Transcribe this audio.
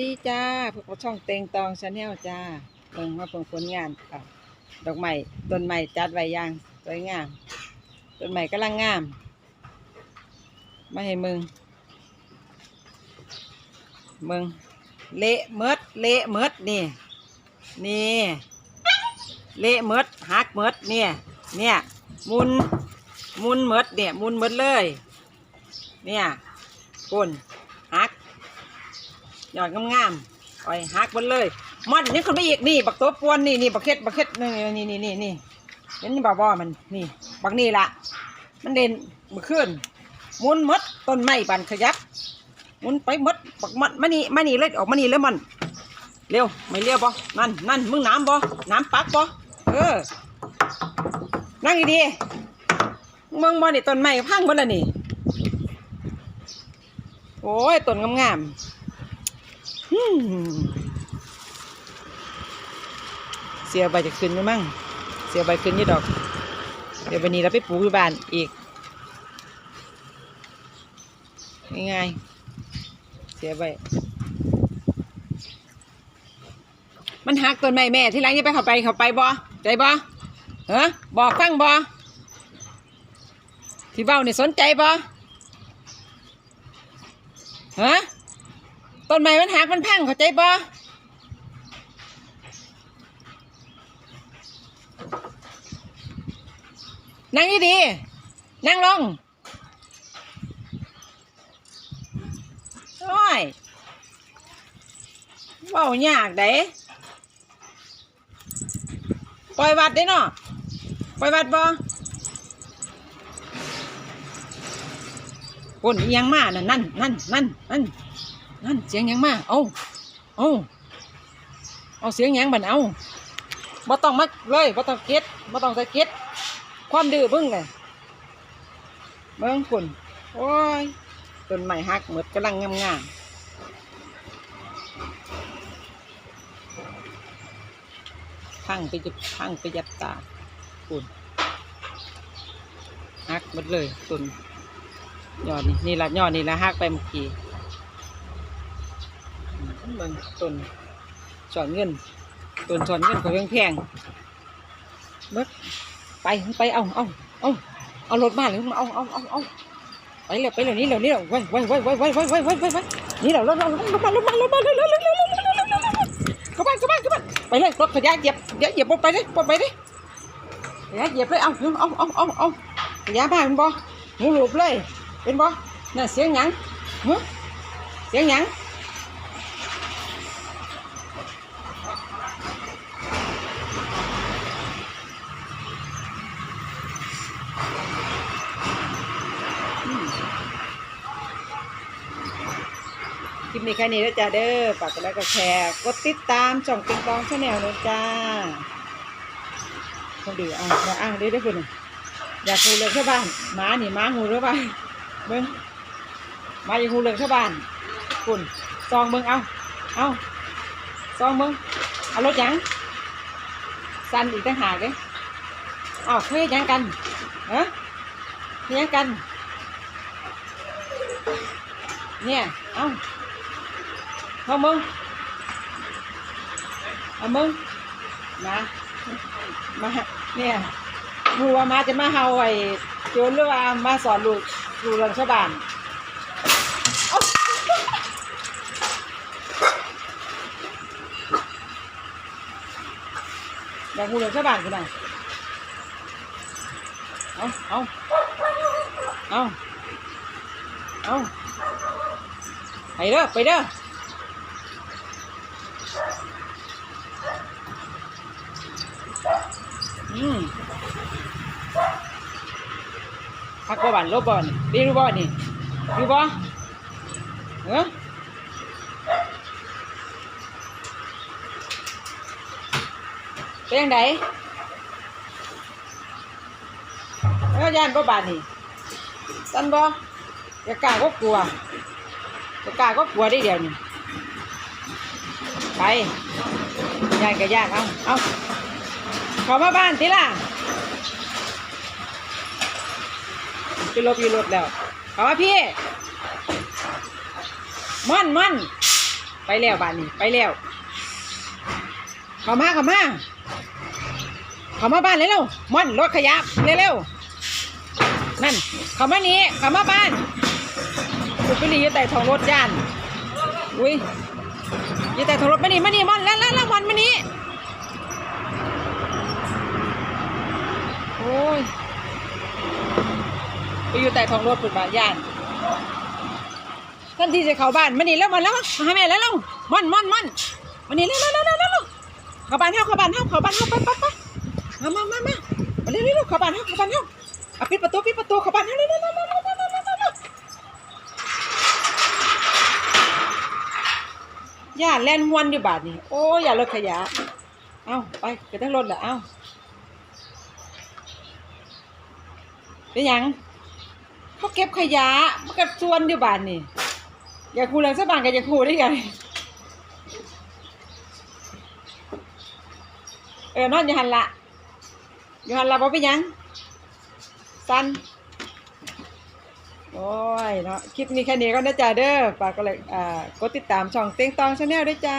ดีจ้าพวกเราช่องเต็งตองชาแนลจ้าเพิ่งมาเพิ่งผลงานค่ะดอกไม้ต้นไม้จัดไว้อย่างสวยงามต้นไม้กำลังงาม มาให้มึง มึง เละเมดเละเมดนี่ นี่ เละเมดหักเมดเนี่ย เนี่ย มุน มุนเมดเนี่ย มุนเมดเลย เนี่ยปุ่นหัก ยอดงามๆอ้อยหักหมดเลยมันยังขึ้นไปอีกนี่บักตัวปวนนี่นี่บักเค็ดบักเค็ดนี่นี่นี่นี่นี่เห็นบ่บ่มันนี่บักนี่ละมันเด่นมือขึ้นมุนมดต้นไม้บันขยับมุนไปมดบักมันมานี่มานี่เลยออกมานี่เลยมันเร็วไม่เร็วบ่นั่นนั่นมึงน้ำบ่น้ำปักบ่เออนั่งดีๆมึงบ่นี่ต้นไม้พังหมดแล้วนี่โอ้ยต้นงามๆ เสียใบจะขึ้นไหมมั่ง เสียใบขึ้นยี่ดอก เดี๋ยววันนี้เราไปปลูกที่บ้านอีก ง่ายๆ เสียใบ มันหักต้นไม้แม่ที่หลังจะไปเข้าไปเข้าไปบ่ใจบ่เฮะบอกฟังบ่ที่เบ้านี่สนใจบ่ฮะ ต้นไม้มันหักมันพังเข้าใจปะนั่งดีๆนั่งลงโอ้ยเว้ายากเด้ปล่อยวัดได้เนาะปล่อยวัดบ่คนยังมานั่นนั่นนั่นนั่นนั่น นั่นเสียงยังมาเอาเอาเอาเสียงยังบันเอาบ่ต้องมาเลยบ่ต้องเก็ดบ่ต้องใส่เก็ดความดื้อเบิ่งเลยเบิ่งคุณโอ้ยต้นไม้หักหมดกำลังงามงามพังไปจุดพังไปยัดตาคุณหักหมดเลยต้นยอดนี่นี่ละยอดนี่ละหักไปเมื่อกี้ เบิ่งต้นสอนเงินต้นสอนเงินของแพงๆเบิดไปไปเอาเอาเอาเอารถมาเลยเอาเอาเอาเอาไปเลยไปเลยนี่เร็วนี่เร็วไว้ไว้ไว้ไว้ไว้ไว้ไว้ไว้ไว้ไว้นี่เร็วรถรถรถมารถมารถมาเร็วเร็วเร็วเร็วเร็วเร็วเร็วเร็วเข้าบ้านเข้าบ้านเข้าบ้านไปเลยรถขยะเหยียบเหยียบเหยียบไปเลยไปเลยขยะเหยียบเลยเอาเอาเอาเอาเอาขยะบ้านเป็นบ่หมูหลูบเลยเป็นบ่น่ะเสียงหยังฮะเสียงหยัง คลิปนี้แค่นี้แล้วจ้าเด้อฝากกดไลค์กดแชร์กดติดตามช่องปิงปองชาแนลเลยจ้าคนดีอะมาอะเดี๋ยวเดี๋ยวคุณอยากหูเรื่องชาวบ้านหมาหนีหมาหูหรือเปล่าเบิ้งมาอยากหูเรื่องชาวบ้านคุณซองเบิ้งเอาเอาซองเบิ้งเอารถยังสันอีกต่างหากเลยเอาเฮ้ยยังกันเฮ้ยยังกัน เนี่ย เอา เอามึงเอามึงมามาเนี่ยมูว่ามาจะมาเฮาไอ้โจรหรือว่ามาสอนลูกลูกเรื่องชาวบ้านอยากมูเรื่องชาวบ้านกันหนเอาเอาเอาเอาไปเด้อไปเด้อ อืม พักบ่บันลบบ่นี่ดีรู้บ่นี่ดูบ่เออเป็นยังไงเออย่านบ่บานนี่ตันบ่จะกล้าก็กลัวจะกล้าก็กลัวได้เดียวนี่ไปย่านก็ย่านเอาเอา ขอมาบ้านทีล่ะไปลบอยู่รถแล้วขอมาพี่ม่อนม่อนไปแล้วบ้านนี้ไปแล้วเขามาเขามาเขามาบ้านเร็วๆม่อนรถขยะเร็วๆนั่นเขามานี้เขามาบ้านคุณไปรีอยู่แต่ท้องรถย่านอุ้ยอยู่แต่ท้องรถมานี่มานี่ม่อนแล้วแล้วแล้วม่อนมานี่ ไปอยู่แต่ทองรถปุ่นบานย่านท่านที่จะเข้าบ้านมันนี่แล้วมันแล้วหาแม่แล้วแล้วมันมันมันมันนี่แล้วแล้วแล้วแล้วเข้าบ้านเท่าเข้าบ้านเท่าเข้าบ้านเท่าไปไปไปมามามามาเร็วเร็วเข้าบ้านเท่าเข้าบ้านเท่าปิดประตูปิดประตูเข้าบ้านเท่าเร็วเร็วเร็วเร็วย่าแล่นวนอยู่บาทนี่โอ้อย่ารถขยะเอ้าไปไปทั้งรถละเอ้าเป็นยัง เขาเก็บขยะมันก็ชวนอยู่บาดนี่อยากคูเรื่องสักบานก็อยากคูได้ไงเออนอนอยู่หันละอยู่หันละบ่เป็นหยังสันโอ้ยเนาะคลิปนี้แค่นี้ก็นะจ้าเด้อฝากก็เลยอ่ากดติดตามช่องเต็งตองชาแนลด้วยจ้า